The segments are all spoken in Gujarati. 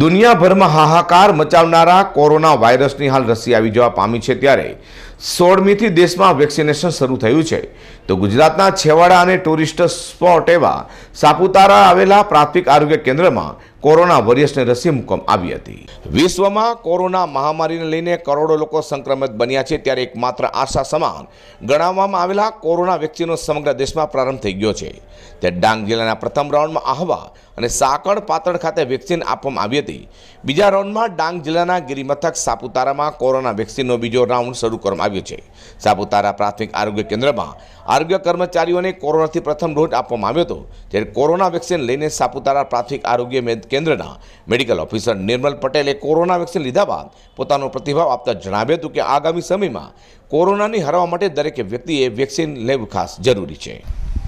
દુનિયાભરમાં હાહાકાર મચાવનારા કોરોના વાયરસની હાલ રસી આવી જવા પામી છે ત્યારે સોળમીથી દેશમાં વેક્સિનેશન શરૂ થયું છે. તો ગુજરાતના છેવાડા અને ટુરિસ્ટ સ્પોટ એવા સાપુતારા આવેલા પ્રાથમિક આરોગ્ય કેન્દ્રમાં કોરોના વોરિયર્સને રસી મૂકવામાં આવી હતી. વિશ્વમાં કોરોના મહામારીને લઈને કરોડો લોકો સંક્રમિત બન્યા છે ત્યારે એકમાત્ર આશા સમાન ગણાવવામાં આવેલા કોરોના વેક્સિનનો સમગ્ર દેશમાં પ્રારંભ થઈ ગયો છે. ત્યારે ડાંગ જિલ્લાના પ્રથમ રાઉન્ડમાં આહવા અને સાકળ પાતળ ખાતે વેક્સિન આપવામાં આવી હતી. બીજા રાઉન્ડમાં ડાંગ જિલ્લાના ગિરિમથક સાપુતારામાં કોરોના વેક્સિનનો બીજો રાઉન્ડ શરૂ કરવામાં આવ્યો છે. સાપુતારા પ્રાથમિક આરોગ્ય કેન્દ્રમાં આરોગ્ય કર્મચારીઓને કોરોનાથી પ્રથમ ડોઝ આપવામાં આવ્યો હતો. ત્યારે કોરોના વેક્સિન લઈને સાપુતારા પ્રાથમિક આરોગ્ય કેન્દ્રના મેડિકલ ઓફિસર નિર્મલ પટેલે કોરોના વેક્સિન લીધા બાદ પોતાનો પ્રતિભાવ આપતા જણાવ્યું હતું કે આગામી સમયમાં કોરોનાની હરાવવા માટે દરેક વ્યક્તિએ વેક્સિન લેવું ખાસ જરૂરી છે.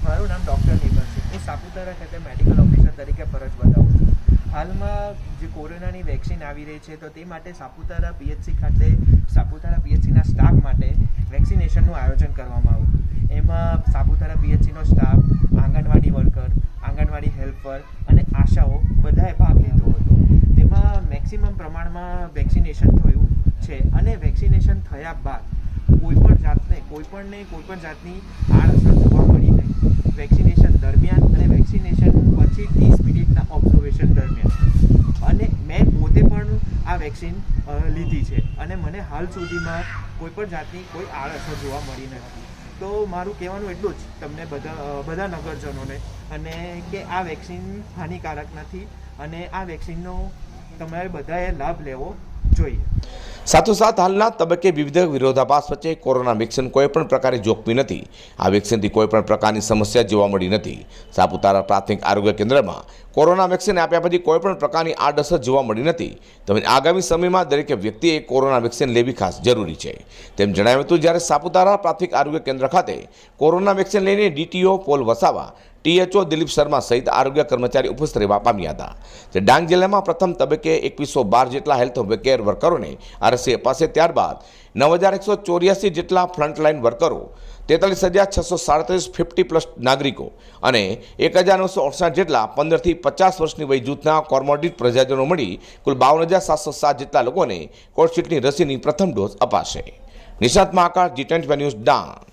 મારું નામ ડૉક્ટર નિર્મલ છે. હું સાપુતારા ખાતે મેડિકલ ઓફિસર તરીકે ફરજ બજાવું છું. હાલમાં જે કોરોનાની વેક્સિન આવી રહી છે, તો તે માટે સાપુતારા પીએચસી ખાતે, સાપુતારા પીએચસીના સ્ટાફ માટે વેક્સિનેશનનું આયોજન કરવામાં આવ્યું એમાં Saputara પીએચસીનો staff, anganwadi worker, anganwadi helper અને આશાઓ બધાએ ભાગ લીધો હતો. તેમાં મેક્સિમમ પ્રમાણમાં વેક્સિનેશન થયું છે અને વેક્સિનેશન થયા બાદ કોઈપણ જાતને, કોઈ કોઈપણ કોઈ જાતની આડઅસર જોવા મળી નહીં વેક્સિનેશન દરમિયાન અને વેક્સિનેશન પછી ત્રીસ મિનિટના ઓબ્ઝર્વેશન દરમિયાન અને મેં પોતે પણ આ વેક્સિન લીધી છે. અને મને હાલ સુધીમાં કોઈ પણ જાતની કોઈ આડઅસર જોવા મળી નથી. તો મારું કહેવાનું એટલું જ તમને બધા બધા નગરજનોને અને કે આ વેક્સિન હાનિકારક નથી અને આ વેક્સિનનો તમારે બધાએ લાભ લેવો જોઈએ. સાથોસાથ હાલના તબક્કે વિવિધ વિરોધાભાસ વચ્ચે કોરોના વેક્સિન કોઈ પણ પ્રકારે જોખમી નથી. આ વેક્સિનથી કોઈપણ પ્રકારની સમસ્યા જોવા મળી નથી. સાપુતારા પ્રાથમિક આરોગ્ય કેન્દ્રમાં કોરોના વેક્સિન આપ્યા પછી કોઈપણ પ્રકારની આડઅસર જોવા મળી નથી. તેમજ આગામી સમયમાં દરેક વ્યક્તિએ કોરોના વેક્સિન લેવી ખાસ જરૂરી છે. તેમ જણાવ્યું હતું જ્યારે સાપુતારા પ્રાથમિક આરોગ્ય કેન્દ્ર ખાતે કોરોના વેક્સિન લઈને DTO Paul Vasava THO Dilip Sharma સહિત આરોગ્ય કર્મચારી ઉપસ્થિત રહેવા પામ્યા હતા. જે ડાંગ જિલ્લામાં પ્રથમ તબક્કે એકવીસો બાર જેટલા હેલ્થ કેર વર્કરોને આ રસી અપાશે ત્યારબાદ નવ હજાર એકસો ચોર્યાસી જેટલા ફ્રન્ટલાઇન વર્કરો, તેતાલીસ હજાર છસો સાડત્રીસ ફિફ્ટી પ્લસ નાગરિકો અને એક હજાર નવસો અડસઠ જેટલા પંદરથી પચાસ વર્ષની વય જૂથના કોર્મોડિટ પ્રજાજનો મળી કુલ બાવન હજાર સાતસો સાત જેટલા લોકોને કોવિશિલ્ડની રસીની પ્રથમ ડોઝ અપાશે. Nishant Mahakal G twenty news Dang.